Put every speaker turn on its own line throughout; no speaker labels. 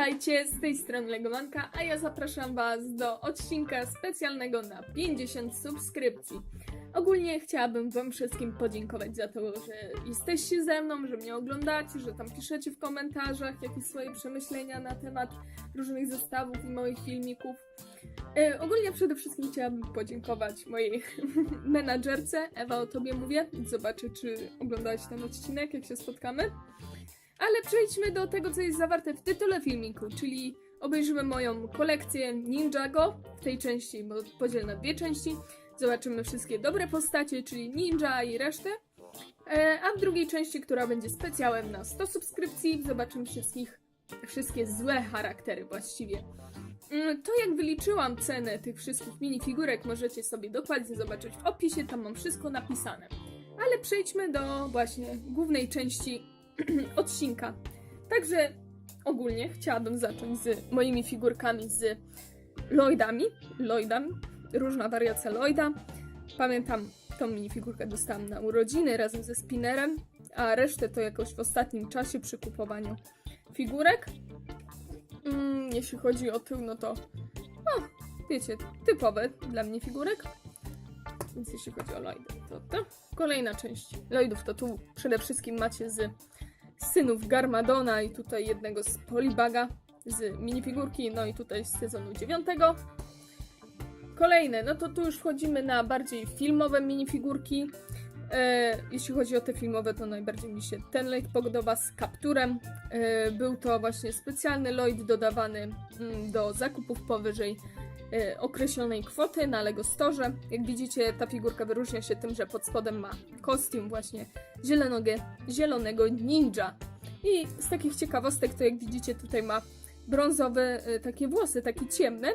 Witajcie, z tej strony Legomanka, a ja zapraszam Was do odcinka specjalnego na 50 subskrypcji. Ogólnie chciałabym Wam wszystkim podziękować za to, że jesteście ze mną, że mnie oglądacie, że tam piszecie w komentarzach jakieś swoje przemyślenia na temat różnych zestawów i moich filmików. E, ogólnie przede wszystkim chciałabym podziękować mojej menadżerce. Ewa, o Tobie mówię. Zobaczę, czy oglądałaś ten odcinek, jak się spotkamy. Ale przejdźmy do tego, co jest zawarte w tytule filmiku, czyli obejrzymy moją kolekcję Ninjago w tej części, bo podzielę na dwie części. Zobaczymy wszystkie dobre postacie, czyli ninja i resztę. E, a w drugiej części, która będzie specjałem na 100 subskrypcji, zobaczymy wszystkich, wszystkie złe charaktery właściwie. Mm, To jak wyliczyłam cenę tych wszystkich minifigurek, możecie sobie dokładnie zobaczyć w opisie, tam mam wszystko napisane. Ale przejdźmy do właśnie głównej części odcinka. Także ogólnie chciałabym zacząć z moimi figurkami z Lloydami. Lloydami. Różna wariacja Lloyda. Pamiętam, tą minifigurkę dostałam na urodziny razem ze spinnerem, a resztę to jakoś w ostatnim czasie przy kupowaniu figurek. Mm, jeśli chodzi o tył, no to no, wiecie, typowe dla mnie figurek. Więc jeśli chodzi o Lloydy, to to. Kolejna część Lloydów to tu przede wszystkim macie z synów Garmadona i tutaj jednego z Polibaga z minifigurki, no i tutaj z sezonu 9. Kolejne, no to tu już wchodzimy na bardziej filmowe minifigurki. E, jeśli chodzi o te filmowe, to najbardziej mi się ten Lloyd podoba z kapturem. E, był to właśnie specjalny Lloyd dodawany mm, do zakupów powyżej określonej kwoty na Lego Store. Jak widzicie, ta figurka wyróżnia się tym, że pod spodem ma kostium właśnie zielonego, zielonego ninja. I z takich ciekawostek, to jak widzicie, tutaj ma brązowe y, takie włosy, takie ciemne.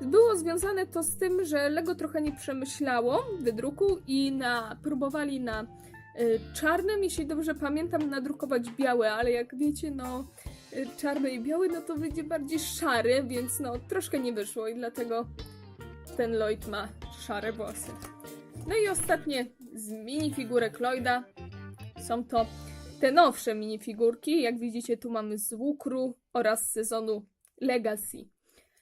Było związane to z tym, że Lego trochę nie przemyślało wydruku i na, próbowali na y, czarnym, jeśli dobrze pamiętam, nadrukować białe, ale jak wiecie, no y, czarny i biały, no to wyjdzie bardziej szary, więc no troszkę nie wyszło i dlatego ten Lloyd ma szare włosy. No i ostatnie z minifigurek Lloyda są to te nowsze minifigurki. Jak widzicie, tu mamy z Łukru oraz z sezonu Legacy.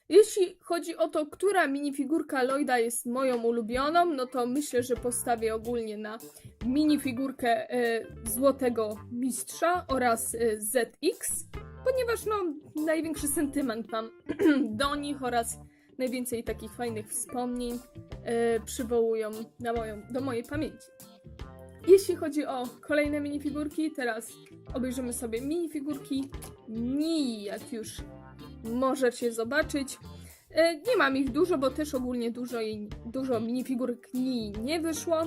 Jeśli chodzi o to, która minifigurka Lloyda jest moją ulubioną, no to myślę, że postawię ogólnie na minifigurkę e, Złotego Mistrza oraz e, ZX, ponieważ no największy sentyment mam do nich oraz najwięcej takich fajnych wspomnień e, przywołują na moją, do mojej pamięci. Jeśli chodzi o kolejne minifigurki, teraz obejrzymy sobie minifigurki Nii, jak już możecie zobaczyć. E, Nie mam ich dużo, bo też ogólnie dużo, dużo minifigurek Nii nie wyszło.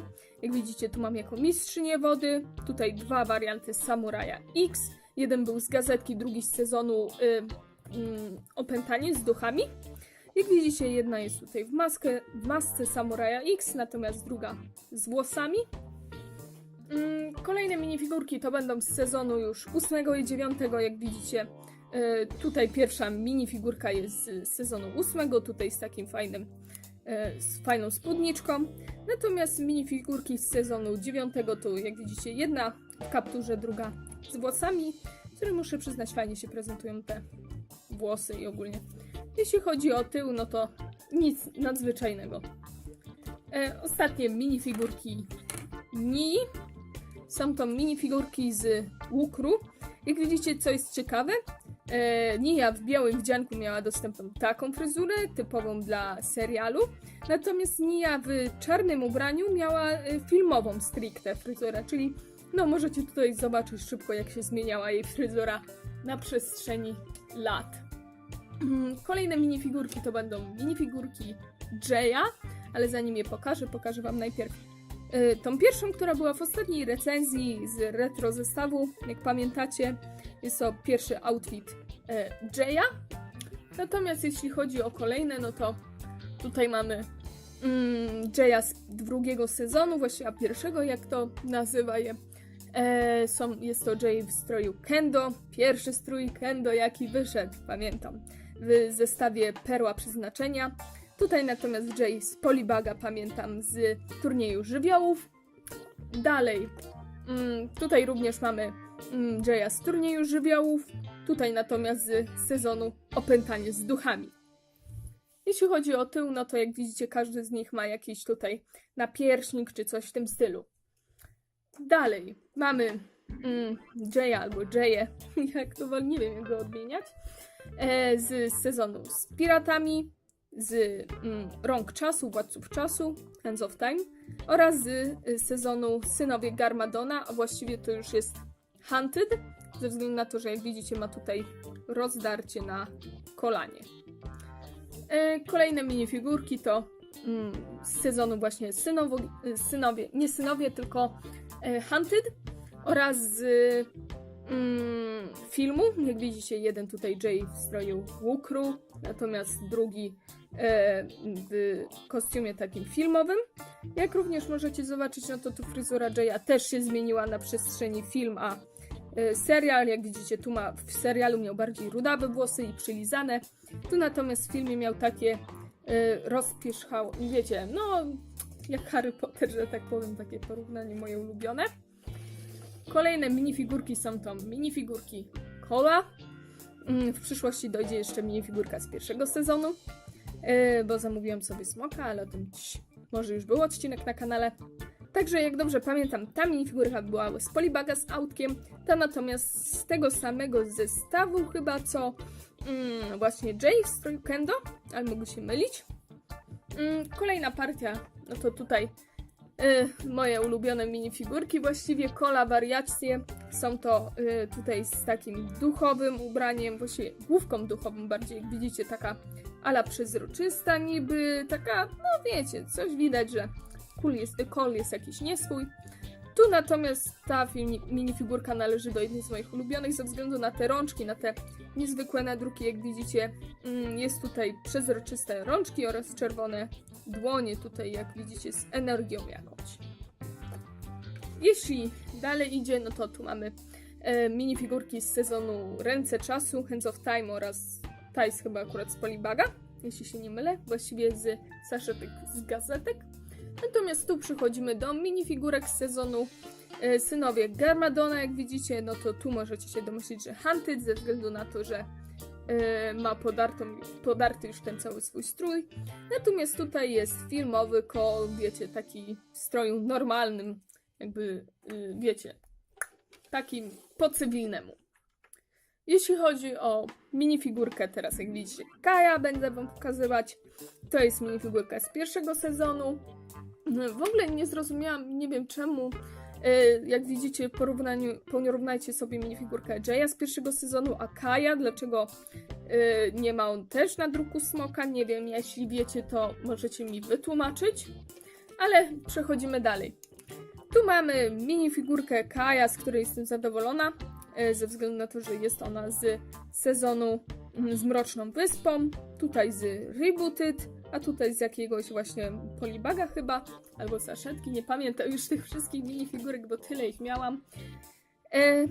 Jak widzicie, tu mam jako mistrzynię wody. Tutaj dwa warianty Samuraja X. Jeden był z gazetki, drugi z sezonu y, mm, Opętanie z duchami. Jak widzicie, jedna jest tutaj w, maskę, w masce Samuraja X, natomiast druga z włosami. Mm, Kolejne minifigurki to będą z sezonu już 8 i 9, jak widzicie. e, Tutaj pierwsza minifigurka jest z sezonu 8, tutaj z takim fajnym, e, z fajną spódniczką. Natomiast minifigurki z sezonu 9 to jak widzicie jedna w kapturze, druga z włosami, które muszę przyznać fajnie się prezentują te włosy i ogólnie. Jeśli chodzi o tył, no to nic nadzwyczajnego. E, ostatnie minifigurki Nii. Są to minifigurki z Łukru. Jak widzicie, co jest ciekawe, e, Nia w białym wdzianku miała dostępną taką fryzurę, typową dla serialu. Natomiast Nia w czarnym ubraniu miała e, filmową stricte fryzurę, czyli no możecie tutaj zobaczyć szybko, jak się zmieniała jej fryzura na przestrzeni lat. Mm, Kolejne minifigurki to będą minifigurki Jaya, ale zanim je pokażę, pokażę Wam najpierw y, tą pierwszą, która była w ostatniej recenzji z retro zestawu. Jak pamiętacie, jest to pierwszy outfit y, Jaya. Natomiast jeśli chodzi o kolejne, no to tutaj mamy mm, Jaya z drugiego sezonu, właściwie pierwszego, jak to nazywa je. E, są, jest to Jay w stroju Kendo, pierwszy strój Kendo, jaki wyszedł, pamiętam, w zestawie Perła Przeznaczenia. Tutaj natomiast Jay z Polibaga, pamiętam, z turnieju żywiołów. Dalej, mm, tutaj również mamy mm, Jaya z turnieju żywiołów. Tutaj natomiast z sezonu Opętanie z duchami. Jeśli chodzi o tył, no to jak widzicie, każdy z nich ma jakiś tutaj napierśnik czy coś w tym stylu. Dalej mamy mm, Jaya albo Jaye, jak to wol- nie wiem jak go odmieniać, e, z sezonu z piratami, z mm, Rąk Czasu, Władców Czasu, Hands of Time oraz z y, sezonu Synowie Garmadona, a właściwie to już jest Hunted, ze względu na to, że jak widzicie ma tutaj rozdarcie na kolanie. E, Kolejne minifigurki to z sezonu właśnie synowo, y, synowie, nie synowie, tylko e, Hunted oraz z mm, filmu. Jak widzicie, jeden tutaj Jay w stroju łukru, natomiast drugi e, w kostiumie takim filmowym. Jak również możecie zobaczyć, no to tu fryzura Jaya też się zmieniła na przestrzeni film, a serial, jak widzicie, tu ma w serialu miał bardziej rudawe włosy i przylizane. Tu natomiast w filmie miał takie e, rozpierzchał, wiecie, no jak Harry Potter, że tak powiem, takie porównanie moje ulubione. Kolejne minifigurki są to minifigurki Cola. Mm, W przyszłości dojdzie jeszcze minifigurka z pierwszego sezonu, e, bo zamówiłam sobie smoka, ale o tym cii, może już był odcinek na kanale. Także jak dobrze pamiętam, ta minifigurka była z Polibaga z autkiem, ta natomiast z tego samego zestawu chyba co mm, właśnie Jay w stroju Kendo, ale mogę się mylić. Mm, kolejna partia, no to tutaj y, moje ulubione minifigurki, właściwie kola wariacje. Są to y, tutaj z takim duchowym ubraniem, właściwie główką duchową bardziej, jak widzicie, taka ala przezroczysta niby, taka, no wiecie, coś widać, że jest, kol jest jakiś nieswój. Tu natomiast ta minifigurka należy do jednej z moich ulubionych ze względu na te rączki, na te niezwykłe nadruki, jak widzicie. mm, Jest tutaj przezroczyste rączki oraz czerwone dłonie tutaj, jak widzicie, z energią jakąś. Jeśli dalej idzie, no to tu mamy e, minifigurki z sezonu Ręce Czasu, Hands of Time oraz jest chyba akurat z Polibaga, jeśli się nie mylę, właściwie z saszetek z gazetek. Natomiast tu przychodzimy do minifigurek z sezonu e, Synowie Garmadona, jak widzicie, no to tu możecie się domyślić, że Hunted, ze względu na to, że e, ma podartą, podarty już ten cały swój strój. Natomiast tutaj jest filmowy kol, wiecie, taki w stroju normalnym, jakby, y, wiecie, takim po cywilnemu. Jeśli chodzi o minifigurkę, teraz jak widzicie, Kaja będę wam pokazywać. To jest minifigurka z pierwszego sezonu. W ogóle nie zrozumiałam, nie wiem czemu. y, Jak widzicie, porównaniu, porównajcie sobie minifigurkę Jaya z pierwszego sezonu, a Kaja, dlaczego y, nie ma on też na druku smoka, nie wiem, jeśli wiecie, to możecie mi wytłumaczyć. Ale przechodzimy dalej. Tu mamy minifigurkę Kaja, z której jestem zadowolona, e, ze względu na to, że jest ona z sezonu mm, z Mroczną Wyspą, tutaj z Rebooted, a tutaj z jakiegoś właśnie Polibaga chyba, albo saszetki, nie pamiętam już tych wszystkich minifigurek, bo tyle ich miałam. E,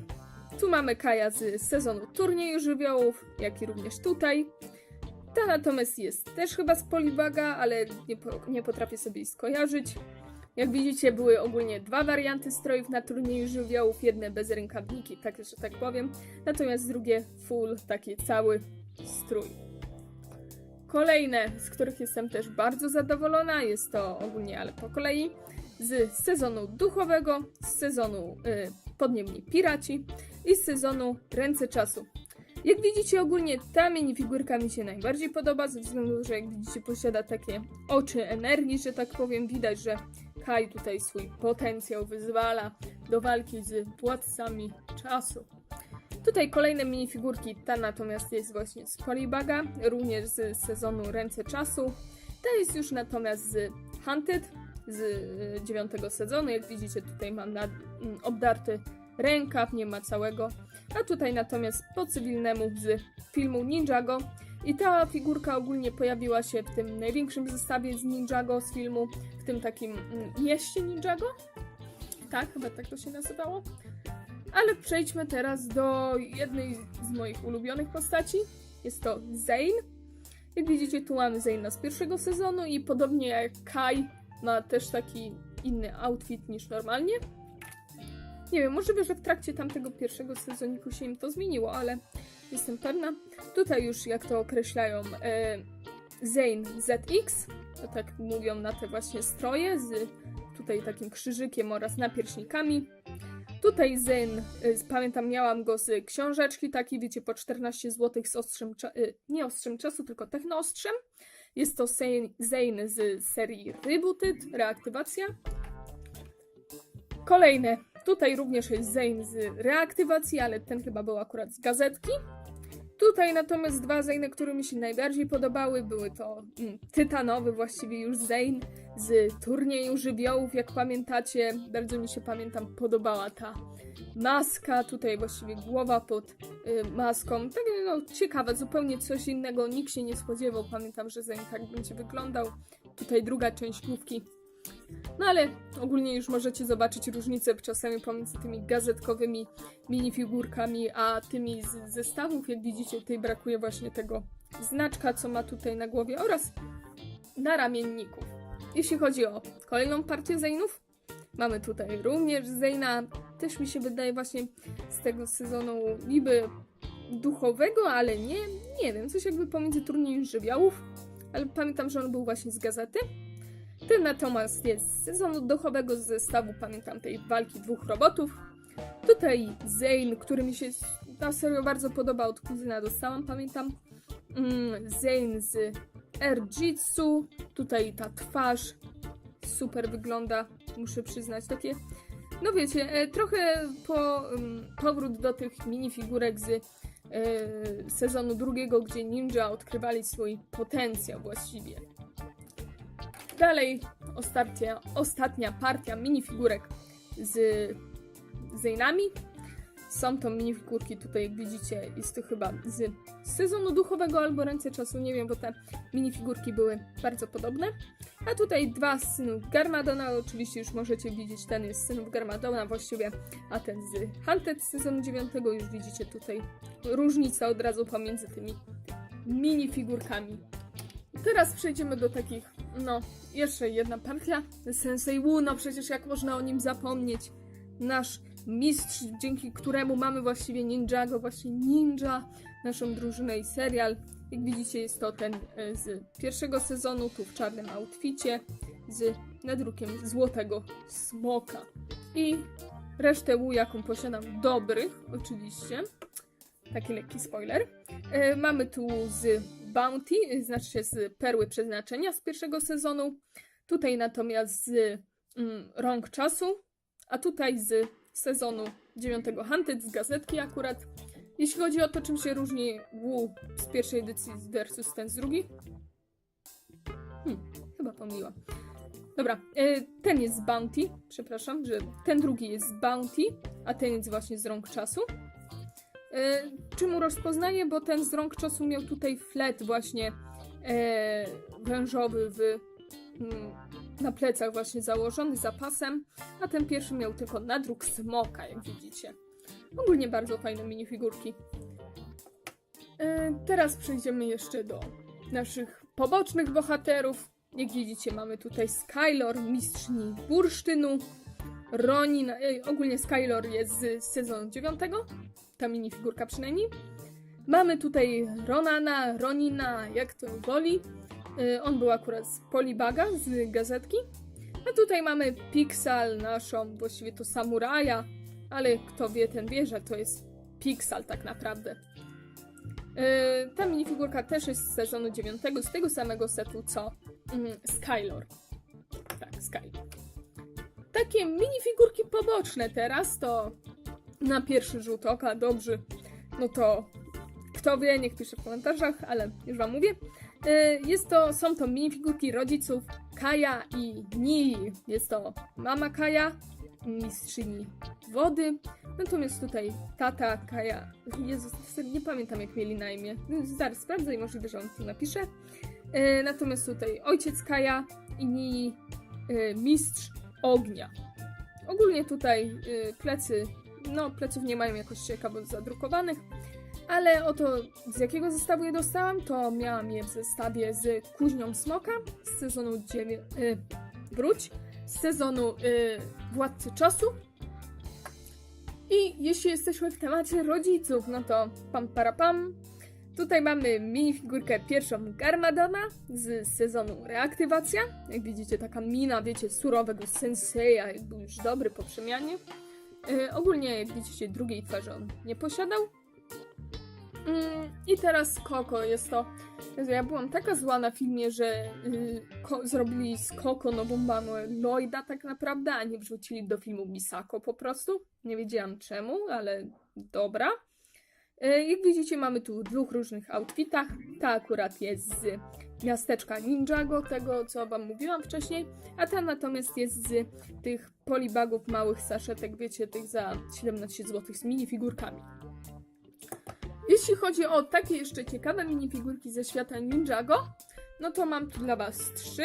tu mamy Kaja z sezonu Turnieju Żywiołów, jak i również tutaj. Ta natomiast jest też chyba z Polibaga, ale nie, po, nie potrafię sobie jej skojarzyć. Jak widzicie, były ogólnie dwa warianty strojów na turnieju żywiołów, jedne bez rękawniki, tak że tak powiem, natomiast drugie full, taki cały strój. Kolejne, z których jestem też bardzo zadowolona, jest to ogólnie, ale po kolei, z sezonu duchowego, z sezonu y, Podniemni Piraci i z sezonu Ręce Czasu. Jak widzicie, ogólnie ta minifigurka mi się najbardziej podoba, ze względu, że jak widzicie, posiada takie oczy energii, że tak powiem. Widać, że Kai tutaj swój potencjał wyzwala do walki z władcami czasu. Tutaj kolejne minifigurki, ta natomiast jest właśnie z Polibaga, również z sezonu Ręce Czasu. Ta jest już natomiast z Hunted, z y, dziewiątego sezonu. Jak widzicie, tutaj mam nad, mm, obdarty rękaw, nie ma całego. A tutaj natomiast po cywilnemu z filmu Ninjago. I ta figurka ogólnie pojawiła się w tym największym zestawie z Ninjago z filmu, w tym takim mieście Ninjago. Tak, chyba tak to się nazywało. Ale przejdźmy teraz do jednej z moich ulubionych postaci. Jest to Zane. Jak widzicie, tu mamy Zane'a z pierwszego sezonu i podobnie jak Kai ma też taki inny outfit niż normalnie. Nie wiem, możliwe, że w trakcie tamtego pierwszego sezoniku się im to zmieniło, ale jestem pewna. Tutaj już, jak to określają, e, Zane ZX, to tak mówią na te właśnie stroje z tutaj takim krzyżykiem oraz napierśnikami. Tutaj Zane, y, pamiętam, miałam go z książeczki, taki wiecie, po 14 zł z ostrzem, y, nie ostrzem czasu, tylko technoostrzem. Jest to Zane z serii Rebooted, reaktywacja. Kolejne, tutaj również jest Zane z reaktywacji, ale ten chyba był akurat z gazetki. Tutaj natomiast dwa Zane, które mi się najbardziej podobały, były to mm, tytanowy właściwie już Zane z turnieju żywiołów, jak pamiętacie. Bardzo mi się, pamiętam, podobała ta maska, tutaj właściwie głowa pod y, maską. Tak, no, ciekawe, zupełnie coś innego, nikt się nie spodziewał. Pamiętam, że Zane tak będzie wyglądał. Tutaj druga część główki. No ale ogólnie już możecie zobaczyć różnicę czasami pomiędzy tymi gazetkowymi minifigurkami, a tymi z zestawów. Jak widzicie, tutaj brakuje właśnie tego znaczka, co ma tutaj na głowie oraz na ramienników. Jeśli chodzi o kolejną partię Zainów, mamy tutaj również Zaina. Też mi się wydaje właśnie z tego sezonu niby duchowego, ale nie, nie wiem, coś jakby pomiędzy turniejem żywiołów, ale pamiętam, że on był właśnie z gazety. Ten natomiast jest z sezonu duchowego z zestawu, pamiętam, tej walki dwóch robotów. Tutaj Zane, który mi się na serio bardzo podoba, od kuzyna dostałam, pamiętam. Mm, Zane z Erjitsu. Tutaj ta twarz super wygląda, muszę przyznać. Takie, no wiecie, e, trochę po, mm, powrót do tych minifigurek z e, sezonu drugiego, gdzie ninja odkrywali swój potencjał właściwie. Dalej ostatnia, ostatnia partia minifigurek z Zainami. Są to minifigurki tutaj, jak widzicie, jest to chyba z sezonu duchowego albo ręce czasu, nie wiem, bo te minifigurki były bardzo podobne. A tutaj dwa z synów Garmadona, oczywiście już możecie widzieć, ten jest synów Garmadona właściwie, a ten z Hunted z sezonu 9, już widzicie tutaj różnicę od razu pomiędzy tymi minifigurkami. Teraz przejdziemy do takich, no, jeszcze jedna partia, Sensei Wu, no przecież jak można o nim zapomnieć, nasz mistrz, dzięki któremu mamy właściwie Ninjago, właśnie Ninja, naszą drużynę i serial. Jak widzicie, jest to ten e, z pierwszego sezonu, tu w czarnym outficie, z nadrukiem złotego smoka. I resztę Wu, jaką posiadam, dobrych, oczywiście. Taki lekki spoiler. E, mamy tu z Bounty, znaczy się z Perły Przeznaczenia z pierwszego sezonu. Tutaj natomiast z mm, Rąk Czasu, a tutaj z sezonu 9 Hunted z gazetki akurat. Jeśli chodzi o to, czym się różni Wu z pierwszej edycji versus ten z drugiej. Hmm, chyba pomyliłam. Dobra, e, ten jest z Bounty, przepraszam, że ten drugi jest z Bounty, a ten jest właśnie z rąk czasu. E, czemu rozpoznaję? Bo ten z rąk czasu miał tutaj flet właśnie e, wężowy w, mm, na plecach właśnie założony zapasem, a ten pierwszy miał tylko nadruk smoka, jak widzicie. Ogólnie bardzo fajne minifigurki. E, teraz przejdziemy jeszcze do naszych pobocznych bohaterów. Jak widzicie, mamy tutaj Skylor, mistrzyni bursztynu, Ronin, ogólnie Skylor jest z sezonu 9, ta minifigurka przynajmniej. Mamy tutaj Ronana, Ronina, jak to woli. E, on był akurat z Polibaga, z gazetki. A tutaj mamy Pixal, naszą, właściwie to samuraja, ale kto wie, ten wie, że to jest Pixal tak naprawdę. Yy, ta minifigurka też jest z sezonu 9, z tego samego setu co mm, Skylor. Tak, Skylor. Takie minifigurki poboczne teraz to na pierwszy rzut oka, dobrze, no to kto wie, niech pisze w komentarzach, ale już wam mówię. Yy, jest to, są to minifigurki rodziców Kaja i Nii. Jest to mama Kaja, mistrzyni wody. Natomiast tutaj tata Kaja. Jezus, nie pamiętam jak mieli na imię. Zaraz sprawdzę i możliwe, że on tu napisze. E, natomiast tutaj ojciec Kaja i Nii e, mistrz ognia. Ogólnie tutaj e, plecy, no pleców nie mają jakoś ciekawo zadrukowanych, ale oto z jakiego zestawu je dostałam, to miałam je w zestawie z Kuźnią Smoka z sezonu 9, e, wróć, z sezonu y, Władcy Czasu. jeśli jesteśmy w temacie rodziców, no to pam para pam. Tutaj mamy minifigurkę pierwszą Garmadona z sezonu Reaktywacja. Jak widzicie, taka mina, wiecie, surowego senseja, jakby już dobry po przemianie. Yy, ogólnie, jak widzicie, drugiej twarzy on nie posiadał. Mm, I teraz Koko jest to. Ja byłam taka zła na filmie, że yy, zrobili z Koko nową mamę Lloyda tak naprawdę, a nie wrzucili do filmu Misako po prostu. Nie wiedziałam czemu, ale dobra. Yy, jak widzicie, mamy tu dwóch różnych outfitach. Ta akurat jest z miasteczka Ninjago, tego co wam mówiłam wcześniej, a ta natomiast jest z tych polibagów małych saszetek, wiecie, tych za 17 zł z minifigurkami. Jeśli chodzi o takie jeszcze ciekawe minifigurki ze świata Ninjago, no to mam tu dla Was trzy.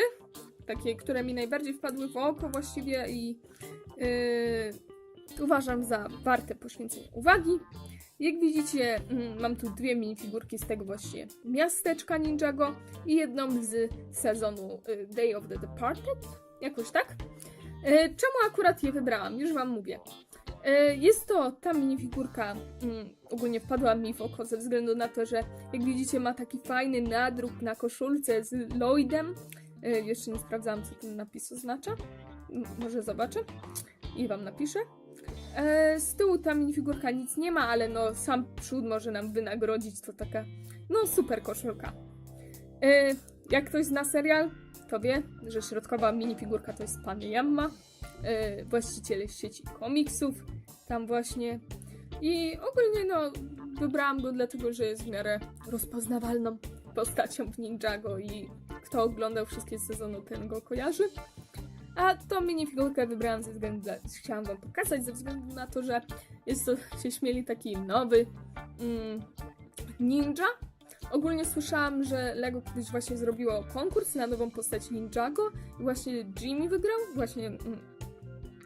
Takie, które mi najbardziej wpadły w oko właściwie i yy, uważam za warte poświęcenia uwagi. Jak widzicie, mm, mam tu dwie minifigurki z tego właśnie miasteczka Ninjago i jedną z sezonu y, Day of the Departed, jakoś tak. Y, Czemu akurat je wybrałam? Już Wam mówię. E, Jest to ta minifigurka, mm, ogólnie wpadła mi w oko ze względu na to, że jak widzicie ma taki fajny nadruk na koszulce z Lloydem. Jeszcze nie sprawdzałam, co ten napis oznacza. Może zobaczę i wam napiszę. E, Z tyłu ta minifigurka nic nie ma, ale no sam przód może nam wynagrodzić. To taka, no super koszulka. E, Jak ktoś zna serial, to wie, że środkowa minifigurka to jest pan Yamma, e, właściciel sieci komiksów, tam właśnie. I ogólnie no, wybrałam go dlatego, że jest w miarę rozpoznawalną postacią w Ninjago i kto oglądał wszystkie sezony, ten go kojarzy. A tą minifigurkę wybrałam ze względu, dla, chciałam wam pokazać ze względu na to, że jest to, się śmieli, taki nowy mm, ninja. Ogólnie słyszałam, że Lego kiedyś właśnie zrobiło konkurs na nową postać Ninjago i właśnie Jimmy wygrał, właśnie mm,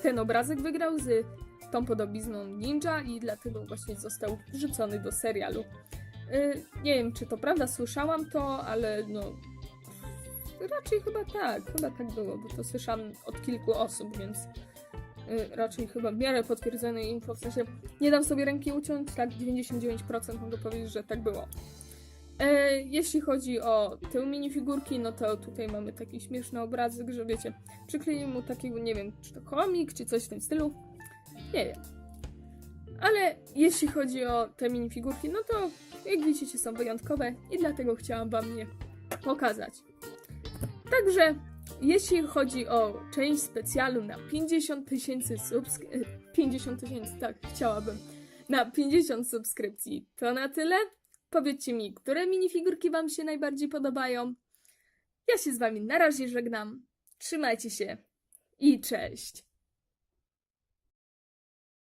ten obrazek wygrał z tą podobizną ninja i dlatego właśnie został wrzucony do serialu. Yy, nie wiem, czy to prawda, słyszałam to, ale no. Raczej chyba tak, chyba tak było, bo to słyszałam od kilku osób, więc yy, raczej chyba w miarę potwierdzone info, w sensie nie dam sobie ręki uciąć, tak 99% mogę powiedzieć, że tak było. E, jeśli chodzi o tył minifigurki, no to tutaj mamy taki śmieszny obrazek, że wiecie, przykleili mu takiego, nie wiem, czy to komik, czy coś w tym stylu. Nie wiem. Ale jeśli chodzi o te minifigurki, no to jak widzicie są wyjątkowe i dlatego chciałam wam je pokazać. Także jeśli chodzi o część specjalu na 50 tysięcy subskrypcji, 50 tysięcy, tak, chciałabym, na 50 subskrypcji, to na tyle. Powiedzcie mi, które minifigurki wam się najbardziej podobają. Ja się z wami na razie żegnam. Trzymajcie się i cześć!